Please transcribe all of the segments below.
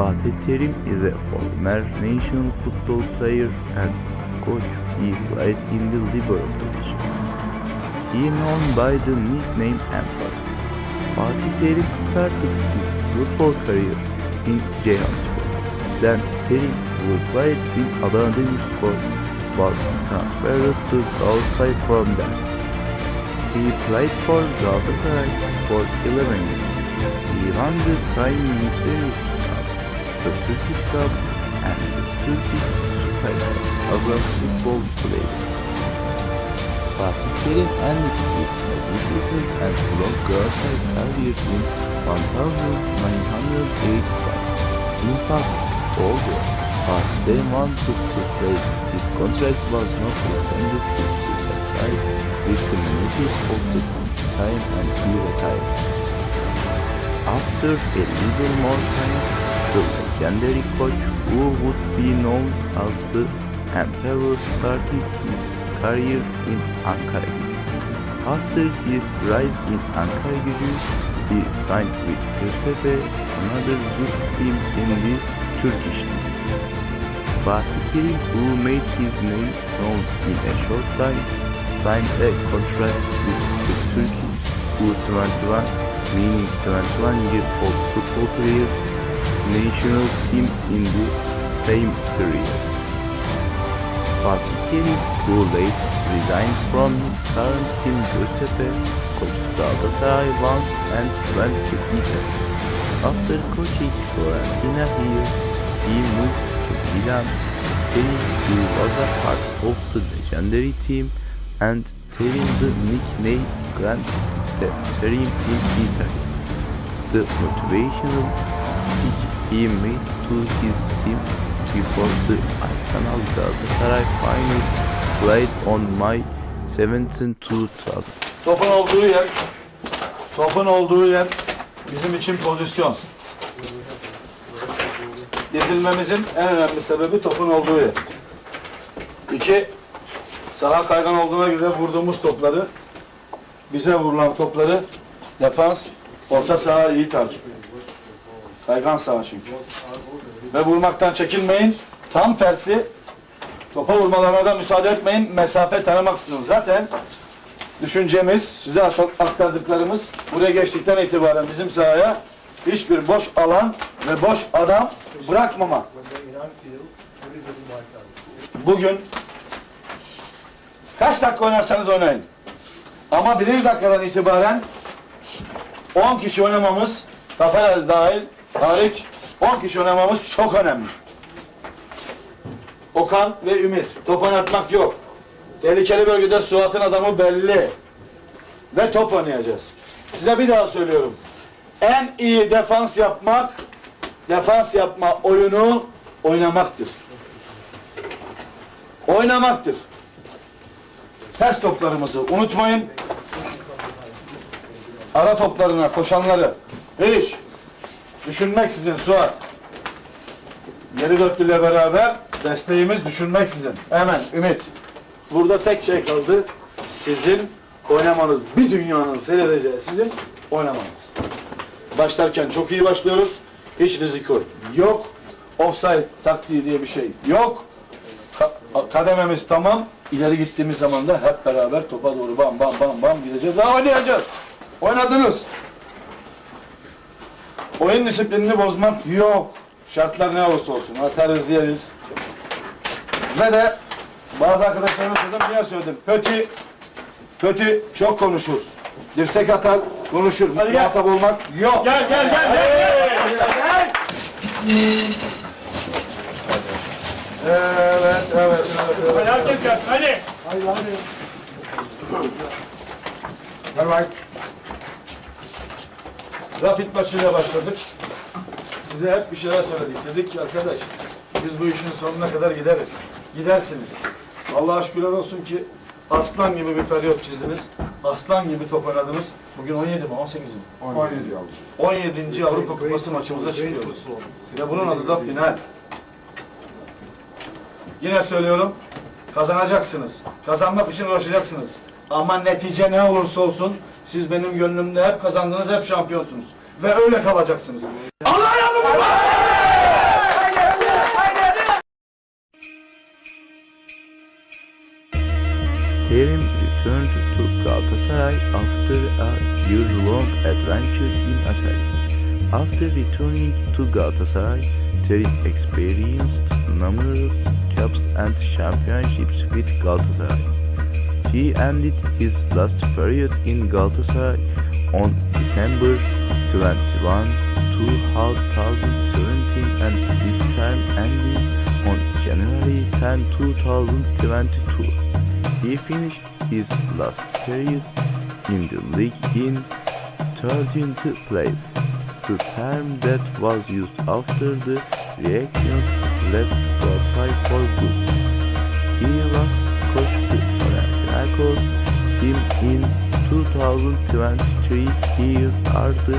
Fatih Terim is a former national football player and coach. He played in the libero position. He known by the nickname Empire. Fatih Terim started his football career in Ceyhanspor. Then Terim, who played in Adana Demirspor, was transferred to Galatasaray from there. He played for Galatasaray for 11 years. He won the Prime Minister's the Turkish Cup, and the Turkish Super Cup as a football player. Fatih Terim ended his magnificent and long Galatasaray career in 1985. In fact, although Fatih Terim wanted to play, his contract was not extended to Super with the notice of the time and he retired. After a little more time, the legendary coach who would be known as the Emperor started his career in Ankara. After his rise in Ankara Gücü, he signed with Göztepe, another good team in the Turkish league. Fatih Terim, who made his name known in a short time, signed a contract with the Turkish U21, meaning 21-year-old football players, national team in the same period. Fatih Terim, who later resigned from his current team Göztepe, coached Galatasaray once and went to Italy. After coaching Fiorentina here, he moved to Milan. Terim, who was a part of the legendary team, and Terim the nickname Grand Terim in Italy. The motivational speech he made to his team before the Arsenal Galatasaray final played on May 17, 2000. Topun olduğu yer, topun olduğu yer bizim için pozisyon. Dizilmemizin en önemli sebebi topun olduğu yer. İki, saha kaygan olduğuna göre vurduğumuz topları, bize vurulan topları defans, orta saha iyi takip. Kaygan saha çünkü. Ve vurmaktan çekinmeyin. Tam tersi, topa vurmalarına da müsaade etmeyin. Mesafe tanımaksızın. Zaten düşüncemiz, size aktardıklarımız buraya geçtikten itibaren bizim sahaya hiçbir boş alan ve boş adam bırakmama. Bugün kaç dakika oynarsanız oynayın. Ama birinci dakikadan itibaren 10 kişi oynamamız, Taferel dahil, hariç 10 kişi oynamamız çok önemli. Okan ve Ümit. Top oynatmak yok. Tehlikeli bölgede Suat'ın adamı belli. Ve top oynayacağız. Size bir daha söylüyorum. En iyi defans yapmak, defans yapma oyunu oynamaktır. Oynamaktır. Ters toplarımızı unutmayın. Ara toplarına koşanları. Veriş. Düşünmek sizin Suat. Geri dörtlüyle beraber desteğimiz düşünmek sizin. Hemen Ümit. Burada tek şey kaldı. Sizin oynamanız. Bir dünyanın seyredeceği sizin oynamanız. Başlarken çok iyi başlıyoruz. Hiç riziko yok. Offside taktiği diye bir şey yok. Ka- kadememiz tamam. İleri gittiğimiz zaman da hep beraber topa doğru bam bam bam bam gideceğiz. Daha oynayacağız. Oynadınız. Oyun disiplinini bozmak yok. Şartlar ne olursa olsun. Atarız yeriz. Ve de bazı arkadaşlarıma söyledim, niye söyledim? Pötü, Pötü çok konuşur. Dirsek atar, konuşur. Hadi gel. Muhatap olmak yok. Gel gel gel gel. Gel. Evet, evet, evet. evet. Hadi herkes gelsin hadi. Evet. Rapid maçıyla başladık. Size hep bir şeyler söyledik. Dedik ki arkadaş biz bu işin sonuna kadar gideriz. Gidersiniz. Allah'a şükürler olsun ki aslan gibi bir periyot çizdiniz. Aslan gibi top oynadınız. Bugün 17 mi 18 mi? 17 aldı. 17. Avrupa Kupası maçımıza çıkıyoruz. Ve bunun adı da final. Yine söylüyorum, kazanacaksınız. Kazanmak için uğraşacaksınız. Ama netice ne olursa olsun siz benim gönlümde hep kazandınız, hep şampiyonsunuz. Ve öyle kalacaksınız. Allah razı olsun. Terim returned to Galatasaray after a year-long adventure in Atari. After returning to Galatasaray, Terim experienced numerous cups and championships with Galatasaray. He ended his last period in Galatasaray on December 21, 2017 and this time ending on January 10, 2022. He finished his last period in the league in 13th place, the term that was used after the reactions left Galatasaray for good. He last coached Olympiacos team in 2023. Here are the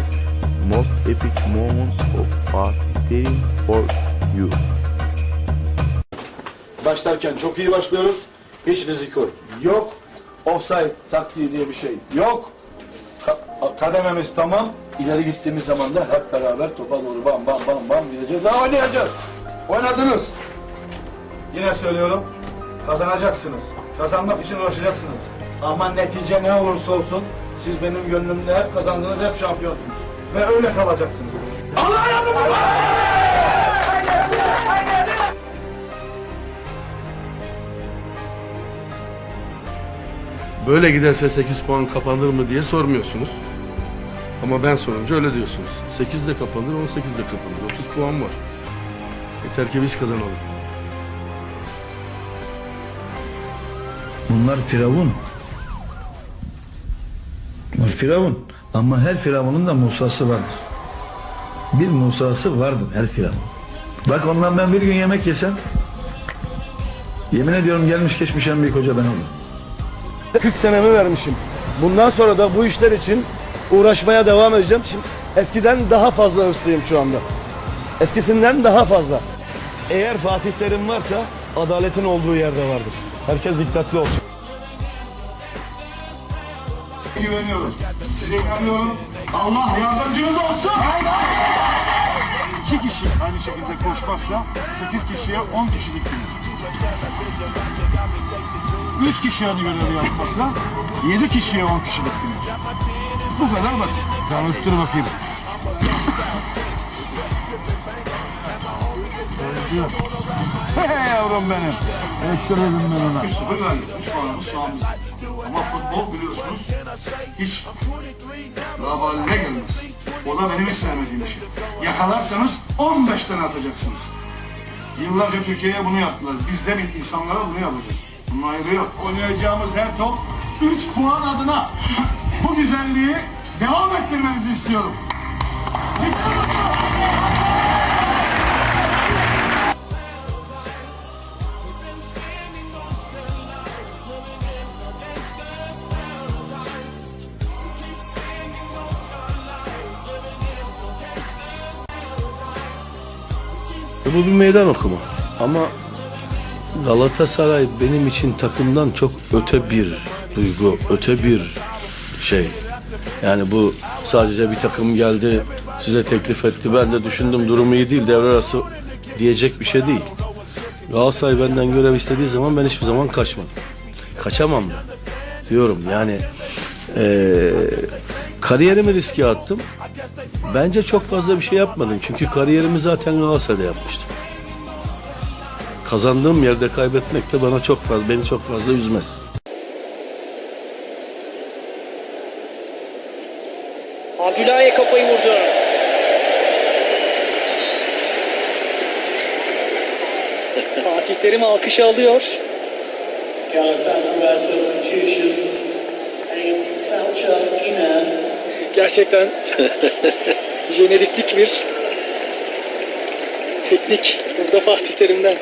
most epic moments of Fatih for you. Başlarken çok iyi başlıyoruz. Hiç yok. Yok. Offside taktiği diye bir şey yok. Ka- kadememiz tamam. İleri gittiğimiz zaman da hep beraber topa doğru bam bam bam bam gideceğiz. Daha oynayacağız. Oynadınız. Yine söylüyorum. Kazanacaksınız. Kazanmak için uğraşacaksınız. Ama netice ne olursa olsun siz benim gönlümde hep kazandınız, hep şampiyonsunuz. Ve öyle kalacaksınız. Allah yardımcınız Böyle giderse 8 puan kapanır mı diye sormuyorsunuz. Ama ben sorunca öyle diyorsunuz. 8 de kapanır, 18 de kapanır. 30 puan var. Yeter ki biz kazanalım. Bunlar firavun. Bunlar firavun. Ama her firavunun da Musa'sı vardır. Bir Musa'sı vardır her firavun. Bak ondan ben bir gün yemek yesem yemin ediyorum gelmiş geçmiş en büyük hoca ben olurum. 40 senemi vermişim. Bundan sonra da bu işler için uğraşmaya devam edeceğim. Şimdi eskiden daha fazla hırslıyım şu anda. Eskisinden daha fazla. Eğer Fatih Terim varsa adaletin olduğu yerde vardır. Herkes dikkatli olsun. güveniyorum. Size inanıyorum. Allah yardımcınız olsun. İki kişi aynı şekilde koşmazsa 8 kişiye 10 kişilik bilir. Üç kişi aynı görevi yapmazsa 7 kişiye 10 kişilik bilir. Bu kadar basit. Tamam öttür bakayım. Hey yavrum benim. Öttürürüm ben ona. 3-0 galip. 3 puanımız şu an bizim. Ama futbol biliyorsunuz hiç lavaline gelmez. O da benim hiç sevmediğim şey. Yakalarsanız 15 tane atacaksınız. Yıllarca Türkiye'ye bunu yaptılar. Biz de bir insanlara bunu yapacağız. Bunun ayrı yok. Oynayacağımız her top 3 puan adına bu güzelliği devam ettirmenizi istiyorum. Bu bir meydan okuma. Ama Galatasaray benim için takımdan çok öte bir duygu, öte bir şey. Yani bu sadece bir takım geldi, size teklif etti. Ben de düşündüm durumu iyi değil, devre arası diyecek bir şey değil. Galatasaray benden görev istediği zaman ben hiçbir zaman kaçmadım. Kaçamam da. Diyorum yani eee kariyerimi riske attım. Bence çok fazla bir şey yapmadım. Çünkü kariyerimi zaten Galatasaray'da yapmıştım. Kazandığım yerde kaybetmek de bana çok fazla, beni çok fazla üzmez. Abdülha'ya kafayı vurdu. Fatih Terim alkışı alıyor. Gerçekten jeneriklik bir teknik burada Fatih Terim'den.